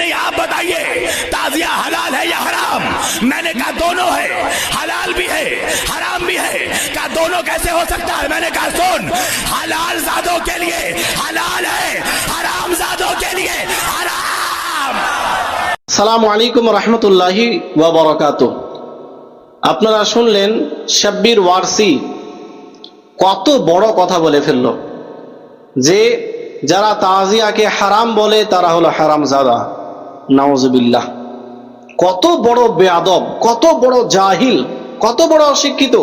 नहीं आप बताइए ताजिया हलाल है या हराम मैंने कहा दोनों है हलाल भी है हराम भी है क्या दोनों कैसे हो सकता है मैंने कहा सुन हलाल जादों के लिए हलाल है हराम जादों के लिए हराम সালামু আলাইকুম রহমতুল্লাহি ওয়াবারাকাত আপনারা শুনলেন শাব্বির ওয়ারসি কত বড় কথা বলে ফেলল যে যারা তাজিয়াকে হারাম বলে তারা হলো হারাম জাদা নাউজুবিল্লাহ। কত বড় বেয়াদব কত বড় জাহিল, কত বড় অশিক্ষিত।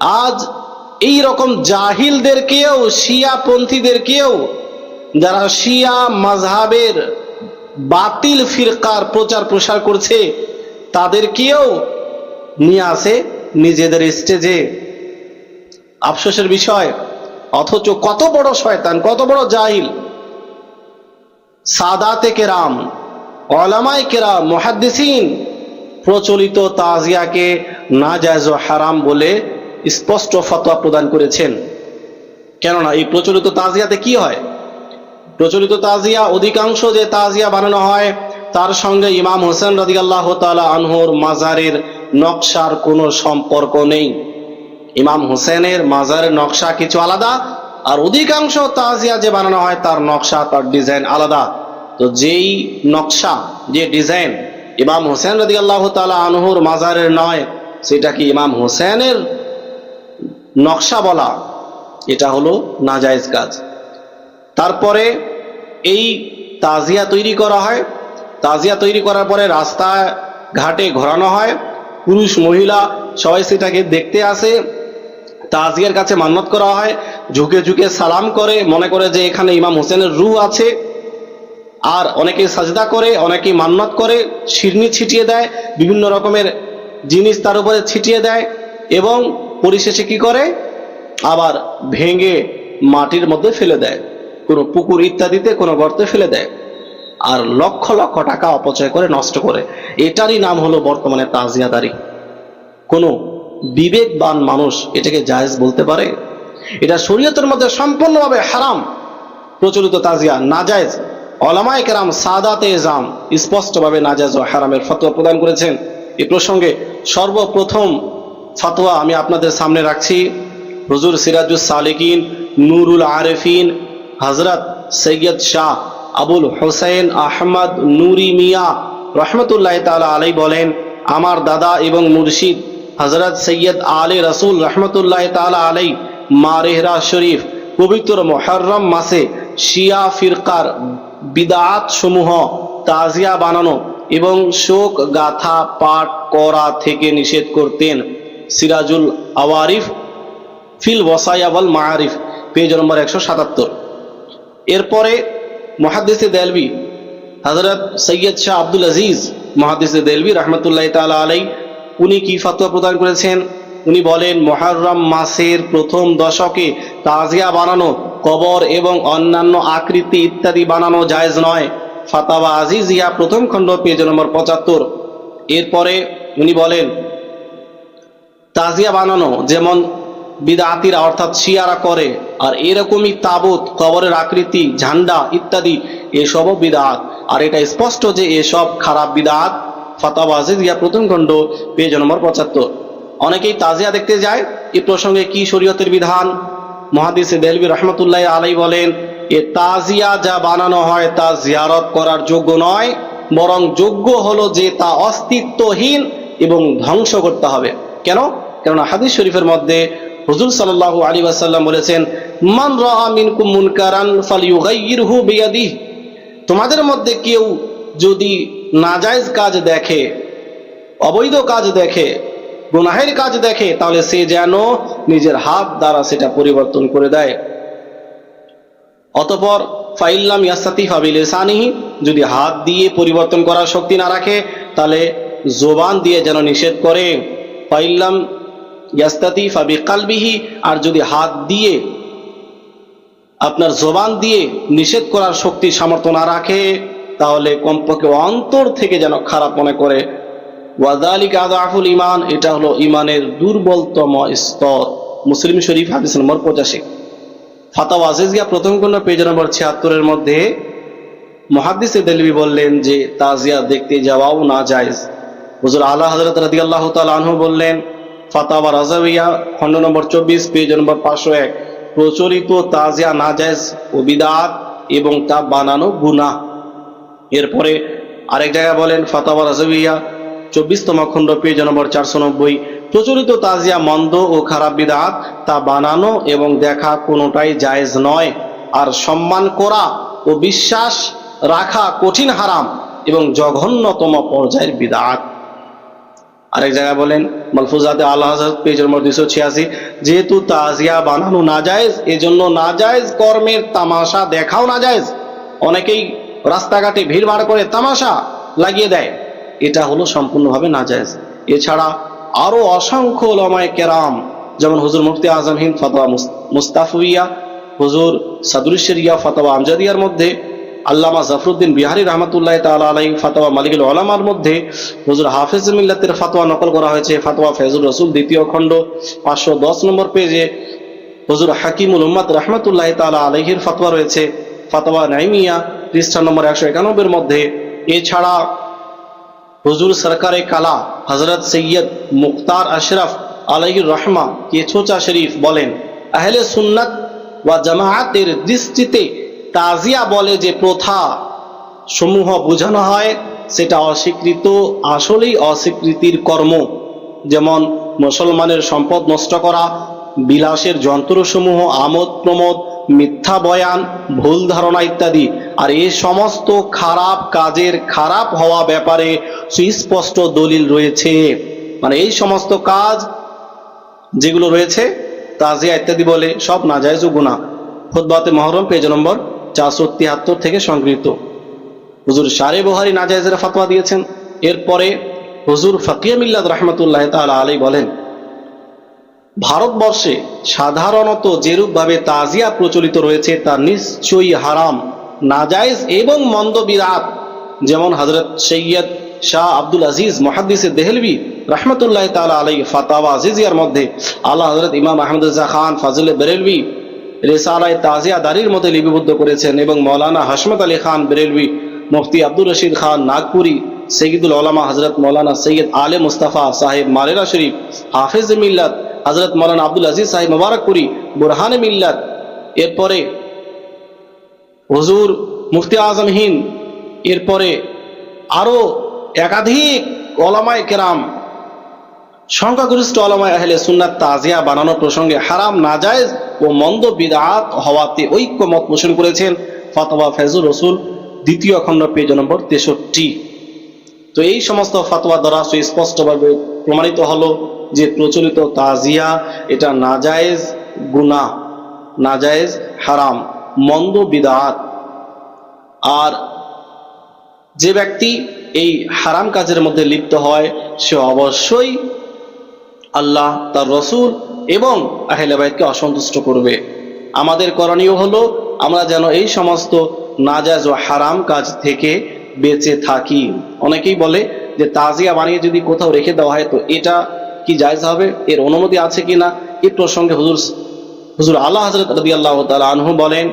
আজ এই রকম জাহিলদেরকেও শিয়া পন্থীদেরকেও যারা শিয়া মাঝহাবের বাতিল ফিরকার প্রচার প্রসার করছে, তাদেরকেও নিয়ে আসে নিজেদের স্টেজে। আফসোসের বিষয়, অথচ কত বড় শয়তান, কত বড় জাহিল। সাদা সাদাতে কেরাম অলামায় কেরাম, মহাদ্দিসিন, প্রচলিত তাজিয়াকে না জায়জ হারাম বলে স্পষ্ট ফতোয়া প্রদান করেছেন। কেননা এই প্রচলিত তাজিয়াতে কি হয়? প্রচলিত তাজিয়া অধিকাংশ যে তাজিয়া বানানো হয়, তার সঙ্গে ইমাম হোসেন রাদিয়াল্লাহ তাআলা আনহুর মাজারের নকশার কোনো সম্পর্ক নেই। ইমাম হোসেনের মাজারের নকশা কিছু আলাদা, আর অধিকাংশ তাজিয়া যে বানানো হয়, তার নকশা, তার ডিজাইন আলাদা। তো যেই নকশা, যে ডিজাইন ইমাম হোসেন রাজি আল্লাহ তালা আনহুর মাজারের নয়, সেটা কি ইমাম হোসেনের নকশা বলা? এটা হলো নাজায়েজ কাজ। তারপরে এই তাজিয়া তৈরি করা হয়। তাজিয়া তৈরি করার পরে রাস্তায় ঘাটে ঘোরানো হয়। পুরুষ, মহিলা সবাই সেটাকে দেখতে আসে। তাজিয়ার কাছে মান্নত করা হয়। ঝুঁকে ঝুঁকে সালাম করে, মনে করে যে এখানে ইমাম হোসেনের রু আছে। আর অনেকে সাজদা করে অনেকে মান্নত করে, শিরনি ছিটিয়ে দেয়, বিভিন্ন রকমের জিনিস তার উপরে ছিটিয়ে দেয় এবং পরিশেষে কি করে? আবার ভেঙে মাটির মধ্যে ফেলে দেয়। কোনো পুকুর ইত্যাদিতে কোনো গর্তে ফেলে দেয়। আর লক্ষ লক্ষ টাকা অপচয় করে, নষ্ট করে। এটারই নাম হলো বর্তমানে তাজিয়াদারি। কোনো বিবেকবান মানুষ এটাকে জায়েজ বলতে পারে? এটা শরীয়তের মধ্যে সম্পূর্ণভাবে হারাম। প্রচলিত তাজিয়া, নাজায়েজ। অলামায় কেরাম সাদাতে জাম স্পষ্টভাবে নাজায়েজ ও হারামের ফতোয়া প্রদান করেছেন। এ প্রসঙ্গে সর্বপ্রথম ফতোয়া আমি আপনাদের সামনে রাখছি। হুজুর সিরাজুস সালেকিন, নুরুল আরেফিন হজরত সৈয়দ শাহ আবুল হোসেন আহমদ নুরি মিয়া রহমতুল্লাহ তালা আলাই বলেন, আমার দাদা এবং মুর্শিদ হজরত সৈয়দ আলী রসুল রহমতুল্লাহ তালা আলাই মারেহরা শরীফ পবিত্র মোহরম মাসে শিয়া ফিরকার বিদাত সমূহ তাজিয়া বানানো এবং শোক গাথা পাঠ করা থেকে নিষেধ করতেন। সিরাজুল আওয়ারিফ ফিল ওয়াসায়াবল মাহারিফ পেজ নম্বর একশো সাতাত্তর। এরপরে মহাদিসে দেলবি হজরত সৈয়দ শাহ আব্দুল আজিজ মহাদিসে দেলবি রহমতুল্লাহ তালা আলাই উনি কি ফতোয়া প্রদান করেছেন? উনি বলেন, মহারম মাসের প্রথম দশকে তাজিয়া বানানো কবর এবং অন্যান্য আকৃতি ইত্যাদি বানানো জায়েজ নয়। ফাতাওয়া আজিজিয়া প্রথম খণ্ড, পেজ নম্বর পঁচাত্তর। এরপরে উনি বলেন, তাজিয়া বানানো যেমন বিদাতিরা অর্থাৎ শিয়ারা করে, আর এরকমই তাবুত, কবরের আকৃতি, ঝান্ডা ইত্যাদি, এসবও বিদাত। আর এটা স্পষ্ট যে এসব খারাপ বিদাত ফতাবাজিদ ইয়া প্রথম খণ্ড, পেজ নম্বর পঁচাত্তর। অনেকেই তাজিয়া দেখতে যায়, এ প্রসঙ্গে কি শরীয়তের বিধান? মহাদিসে দেলবি রহমতুল্লাহ আলাই বলেন, এ তাজিয়া যা বানানো হয় তা জিয়ারত করার যোগ্য নয়, বরং যোগ্য হলো যে তা অস্তিত্বহীন এবং ধ্বংস করতে হবে। কেন? কেননা হাদিস শরীফের মধ্যে হুজুর সাল্লাল্লাহু আলী ওয়াসাল্লাম বলেছেন, মান রাআ মিনকুম মুনকারান ফালইউগাইয়িরহু বিয়াদিহি। তোমাদের মধ্যে কেউ যদি নাজায়েজ কাজ দেখে, অবৈধ কাজ দেখে গুনাহের কাজ দেখে, তাহলে সে যেন নিজের হাত দ্বারা সেটা পরিবর্তন করে দেয়। অতপর, ফাইল্লাম ইয়াসাতি ফাবিলিসানিহি যদি হাত দিয়ে পরিবর্তন করার শক্তি না রাখে, তাহলে জোবান দিয়ে যেন নিষেধ করে। ফাইল্লাম ইয়াস্তাতি ফাবি কালবিহি আর যদি হাত দিয়ে আপনার জোবান দিয়ে নিষেধ করার শক্তি সামর্থ্য না রাখে, তাহলে কমপক্ষে অন্তর থেকে যেন খারাপ মনে করে। ওয়াদালিক আদাফুল ইমান এটা হলো ইমানের দুর্বলতম স্তর। মুসলিম শরীফ হাদিস নম্বর পঁচাশি। ফাতাওয়া আজিজিয়া প্রথম কোন পেজ নম্বর ছিয়াত্তরের মধ্যে মহাদ্দিসে দেলবি বললেন যে, তাজিয়া দেখতে যাওয়াও না জায়েজ হুজুর আল্লাহ হজরত রাদি আল্লাহ আনহু বললেন, ফাতাওয়া রাজাবিয়া খণ্ড নম্বর চব্বিশ, পেজ নম্বর পাঁচশো এক। প্রচলিত তাজিয়া না জায়েজ ও বিদাত এবং তা বানানো গুনাহ। এরপরে আরেক জায়গায় বলেন, ফাতাওয়া রাজাবিয়া চব্বিশতম খণ্ড পেজ নম্বর চারশো নব্বই। প্রচলিত তাজিয়া মন্দ ও খারাপ বিদাত তা বানানো এবং দেখা কোনোটাই জায়েজ নয়। আর সম্মান করা ও বিশ্বাস রাখা কঠিন হারাম এবং জঘন্যতম পর্যায়ের বিদাত। আরেক জায়গায় বলেন, মালফুজাতে আল্লাহ পেজ নম্বর দুশো ছিয়াশি, যেহেতু তাজিয়া বানানো না যায়জ এজন্য না যায়জ কর্মের তামাশা দেখাও না যায়জ অনেকেই রাস্তাঘাটে ভিড় ভাড় করে তামাশা লাগিয়ে দেয়। এটা হলো সম্পূর্ণভাবে না জায়েজ এছাড়া আরও অসংখ্য ওলামায়ে কেরাম, যেমন হুজুর মুফতি আজম হিন্দ ফতোয়া মুস- মুস্তাফুইয়া হুজুর সাদুরিশরিয়া ফতোয়া আমজাদিয়ার মধ্যে, আল্লামা জাফরুদ্দিন বিহারি রহমতুল্লাহ তালা আলাই ফাতোয়া মালিকুল ওলামার মধ্যে, হুজুর হাফিজ মিল্লাতের ফাতোয়া নকল করা হয়েছে, ফাতোয়া ফেজুর রসুল দ্বিতীয় খণ্ড, পাঁচশো দশ নম্বর পেজে। হুজুর হাকিমুল উম্মাদ রহমতুল্লাহ তালা আলহির ফাতোয়া রয়েছে, ফাতোয়া নাইমিয়া, পৃষ্ঠা নম্বর একশো একানব্বইয়ের মধ্যে। এছাড়া হুজুর সরকারে কালা হজরত সৈয়দ মুক্তার আশরাফ আলহির রহমা কেছোচা শরীফ বলেন, আহলে সুন্নাত ওয়া জামায়াতের দৃষ্টিতে তাজিয়া বলে যে প্রথা সমূহ বোঝানো হয়, সেটা অস্বীকৃত, আসলেই অস্বীকৃতির কর্ম। যেমন মুসলমানের সম্পদ নষ্ট করা, বিলাসের যন্ত্রসমূহ আমোদ প্রমোদ মিথ্যা বয়ান, ভুল ধারণা ইত্যাদি। আর এই সমস্ত খারাপ কাজের খারাপ হওয়া ব্যাপারে সুস্পষ্ট দলিল রয়েছে। মানে এই সমস্ত কাজ যেগুলো রয়েছে, তাজিয়া ইত্যাদি বলে সব নাজায়জ ও গুণা খুদ্বাতে মহরম, পেজ নম্বর চারশো তিয়াত্তর থেকে সংগৃহীত। হুজুর সারে বহারি নাজায়জের ফতোয়া দিয়েছেন। এরপরে হুজুর ফকিয়া মিল্লাদ রহমতুল্লাহ তালা আলী বলেন ভারতবর্ষে সাধারণত যেরূপভাবে তাজিয়া প্রচলিত রয়েছে, তা নিশ্চয়ই হারাম, নাজায়েজ এবং মন্দ বিরাট যেমন হজরত সৈয়দ শাহ আব্দুল আজিজ মহাদ্দিসে দেহলবি রহমতুল্লাহ তালা আলাই ফাতাওয়া আজিজিয়ার মধ্যে আল্লাহ হজরত ইমাম আহমদুল্লাহ খান ফাজিল বেরেলভি রেসালায় তাজিয়া দারির মধ্যে লিপিবদ্ধ করেছেন এবং মৌলানা হাসমত আলী খান বেরেলভি, মুফতি আব্দুর রশিদ খান নাগপুরি, সৈয়দুল ওলামা হজরত মৌলানা সৈয়দ আলে মুস্তাফা সাহেব মারেরা শরীফ, হাফিজ মিল্লাত হজরত মৌলানা আব্দুল আজিজ সাহেব মোবারকপুরি বুরহানে মিল্লাত। এরপরে হজুর মুফতি আজম হিন্দ। এরপরে আরও একাধিক ওলামায় কেরাম, সংখ্যাগরিষ্ঠ ওলামায় আহলে সুন্নাত তাজিয়া বানানো প্রসঙ্গে হারাম, নাজায়েজ ও মন্দ বিদাত হওয়াতে ঐক্যমত পোষণ করেছেন ফতোয়া ফেজুর রসুল, দ্বিতীয় খণ্ড পেজ নম্বর তেষট্টি। তো এই সমস্ত ফাতোয়া দ্বারা সুস্পষ্টভাবে প্রমাণিত হলো যে প্রচলিত তাজিয়া, এটা নাজায়েজ গুনা নাজায়েজ হারাম, মন্দ বিদাত। আর যে ব্যক্তি এই হারাম কাজের মধ্যে লিপ্ত হয়, সে অবশ্যই আল্লাহ, তার রসুল এবং আহলেবাইদকে অসন্তুষ্ট করবে। আমাদের করণীয় হলো, আমরা যেন এই সমস্ত নাজাজ ও হারাম কাজ থেকে বেঁচে থাকি। অনেকেই বলে যে তাজিয়া বানিয়ে যদি কোথাও রেখে দেওয়া হয়, তো এটা কি জায়জ হবে? এর অনুমতি আছে কি না এই প্রসঙ্গে হুজুর হুজুর আল্লাহ হজরত রবি আল্লাহ আনহু বলেন,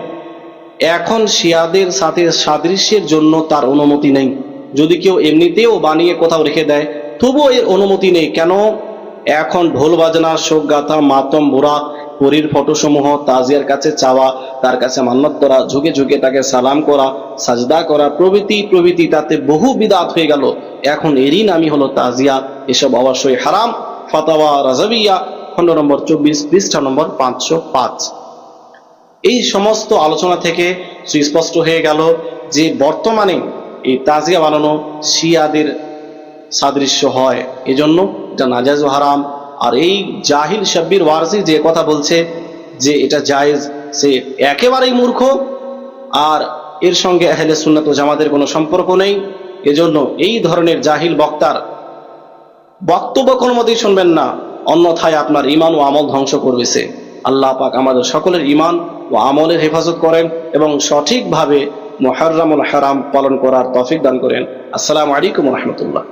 এখন শিয়াদের সাথে সাদৃশ্যের জন্য তার অনুমতি নেই। যদি কেউ এমনিতেও বানিয়ে কোথাও রেখে দেয়, তবুও এর অনুমতি নেই। কেন? এখন ঢোল বাজনা শোক গাথা মাতম বোরা পরীর ফটোসমূহ, তাজিয়ার কাছে চাওয়া, তার কাছে মান্নত করা, ঝুঁকে ঝুঁকে তাকে সালাম করা, সাজদা করা, প্রভৃতি প্রভৃতি তাতে বহু বিদাত হয়ে গেল। এখন এরই নামই হলো তাজিয়া। এসব অবশ্যই হারাম। ফাতাওয়া রাজাবিয়া খণ্ড নম্বর চব্বিশ, পৃষ্ঠা নম্বর পাঁচশো পাঁচ। এই সমস্ত আলোচনা থেকে সুস্পষ্ট হয়ে গেল যে বর্তমানে এই তাজিয়া বানানো শিয়াদের সাদৃশ্য হয়। এজন্য এটা নাজাজ হারাম। আর এই জাহিল শাব্বির ওয়ারসি যে কথা বলছে যে এটা জায়েজ, সে একেবারেই মূর্খ। আর এর সঙ্গে আহলে সুন্নাত জামাতের কোনো সম্পর্ক নেই। এজন্য এই ধরনের জাহিল বক্তার বক্তব্য কোনো মতেই শুনবেন না, অন্যথায় আপনার ইমান ও আমল ধ্বংস করবেছে আল্লাহ পাক আমাদের সকলের ইমান ও আমলের হেফাজত করেন এবং সঠিকভাবে মোহারামুল হারাম পালন করার তফিক দান করেন। আসসালামু আলাইকুম রহমতুল্লাহ।